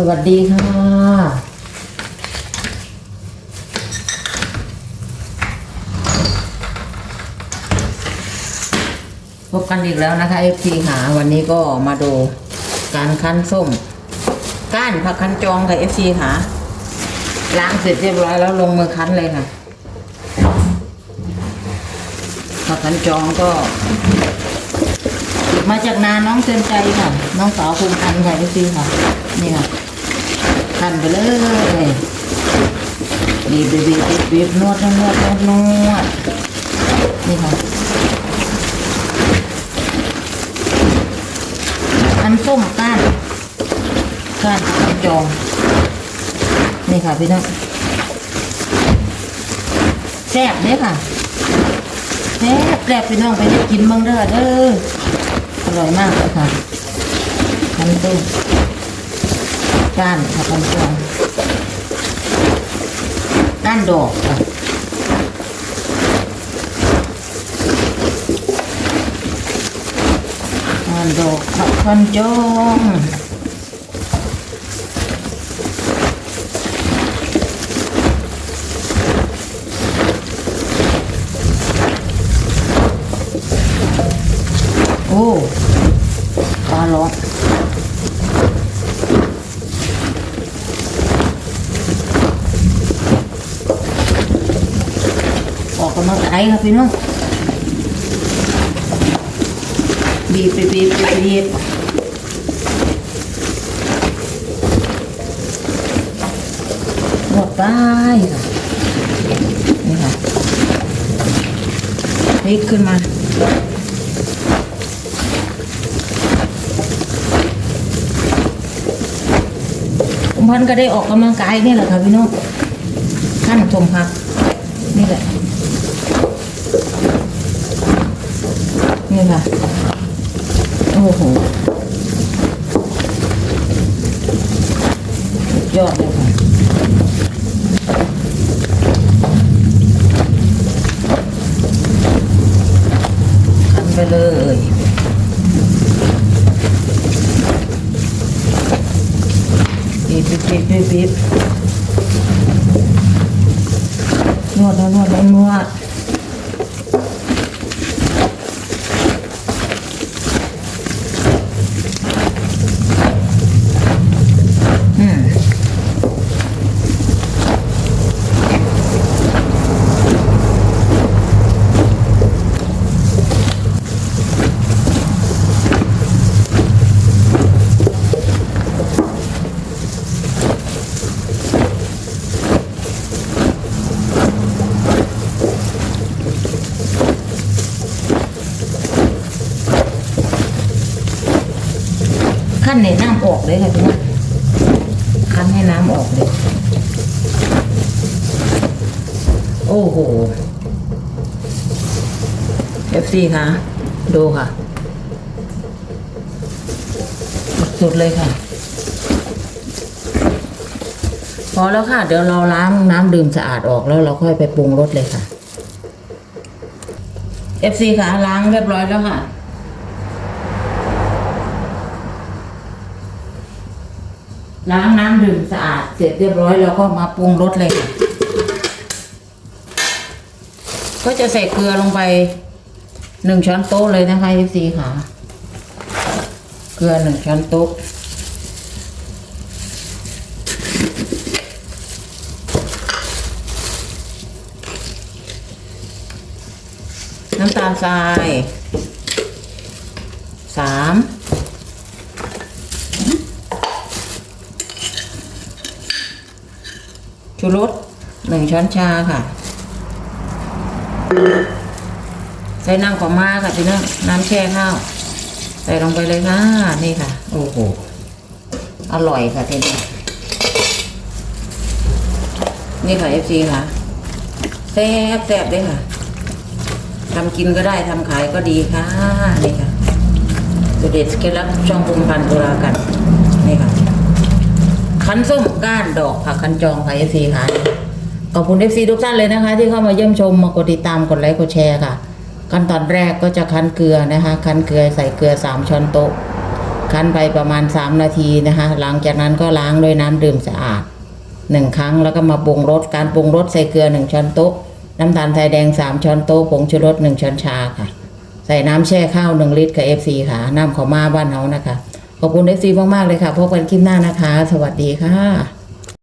สวัสดีค่ะ พบกันอีกแล้วนะคะ FT หาวันนี้ก็มาดูการคั้นส้ม ก้านผักคั้นจองค่ะ FT หาล้างเสร็จเรียบร้อยแล้วลงมือคั้นเลยค่ะผักคั้นจองก็มาจากนาน้องเตือนใจค่ะ น้องสาวภูมิพันธ์ค่ะ FT ค่ะ นี่ค่ะ คั้นไปเลยบีบบีบบีบบีบนวดนวดนวดนวดนี่ค่ะอันส้มก้านก้านอันจองนี่ค่ะพี่น้องแซ่บเด้อค่ะแซ่บแซ่บพี่น้องไปได้กินบ้างเด้อเด้ออร่อยมากเลยค่ะอันต้ม ก้านค่ะอันจองก้านดอกค่ะก้านดอกผักคันจงโอ้ปลาร้อน กกำลังกายครับพี่น้องบีบบีบบีบบีบบีบหมดไปค่ะนี่ค่ะพลิกขึ้นมาพันก็ได้ออกกำลังกายนี่แหละค่ะพี่น้องขั้นชมพักนี่แหละ นี่ค่ะ โอ้โหยอดเลยค่ะคันไปเลยบีบบีบบีบบีบบีบนวดแล้วนวดแล้วนวดอืม ขั้นในน้ำออกเลยค่ะพี่น้องขั้นให้น้ำออกเลย โอ้โห FC ค่ะ ดูค่ะ สุดเลยค่ะ พอแล้วค่ะ เดี๋ยวเราล้างน้ำดื่มสะอาดออกแล้วเราค่อยไปปรุงรสเลยค่ะ FC ค่ะล้างเรียบร้อยแล้วค่ะ ล้างน้ำดื่มสะอาดเสร็จเรียบร้อยแล้วก็มาปรุงรสเลยค่ะก็จะใส่เกลือลงไปหนึ่งช้อนโต๊ะเลยนะคะพี่ซีค่ะ เกลือหนึ่งช้อนโต๊ะน้ำตาลทรายสาม ชูรสหนึ่งช้อนชาค่ะใส่น้ำของมาค่ะพี่น้องน้ำแช่ข้าว ใส่ลงไปเลยค่ะ นี่ค่ะ โอ้โห อร่อยค่ะทีนี้นี่ค่ะเอฟซีค่ะแซ่บแซ่บเลยค่ะทำกินก็ได้ทำขายก็ดีค่ะ นี่ค่ะสุดเด็ดเคล็ดลับช่องภูมิพันธ์ตุลากันนี่ค่ะ คั้นส้มก้านดอกผักคันจองค่ะเอฟซีค่ะขอบคุณเอฟซีทุกท่านเลยนะคะ ที่เข้ามาเยี่ยมชมมากดติดตามกดไลค์กดแชร์ค่ะ ขั้นตอนแรกก็จะคั้นเกลือนะคะคั้นเกลือใส่เกลือสามช้อนโต๊ะคั้นไปประมาณ 3 นาทีนะคะ หลังจากนั้นก็ล้างด้วยน้ำดื่มสะอาด1ครั้งแล้วก็มาปรุงรสการปรุงรสใส่เกลือ 1 ช้อนโต๊ะ น้ำตาลไทยแดง 3 ช้อนโต๊ะผงชูรส 1 ช้อนชาค่ะ ใส่น้ำแช่ข้าว 1 ลิตรกับ FC ค่ะ น้ำขาวมาบ้านเฮานะคะ ขอบคุณ FC มากๆเลยค่ะ พบกันคลิปหน้านะคะ สวัสดีค่ะ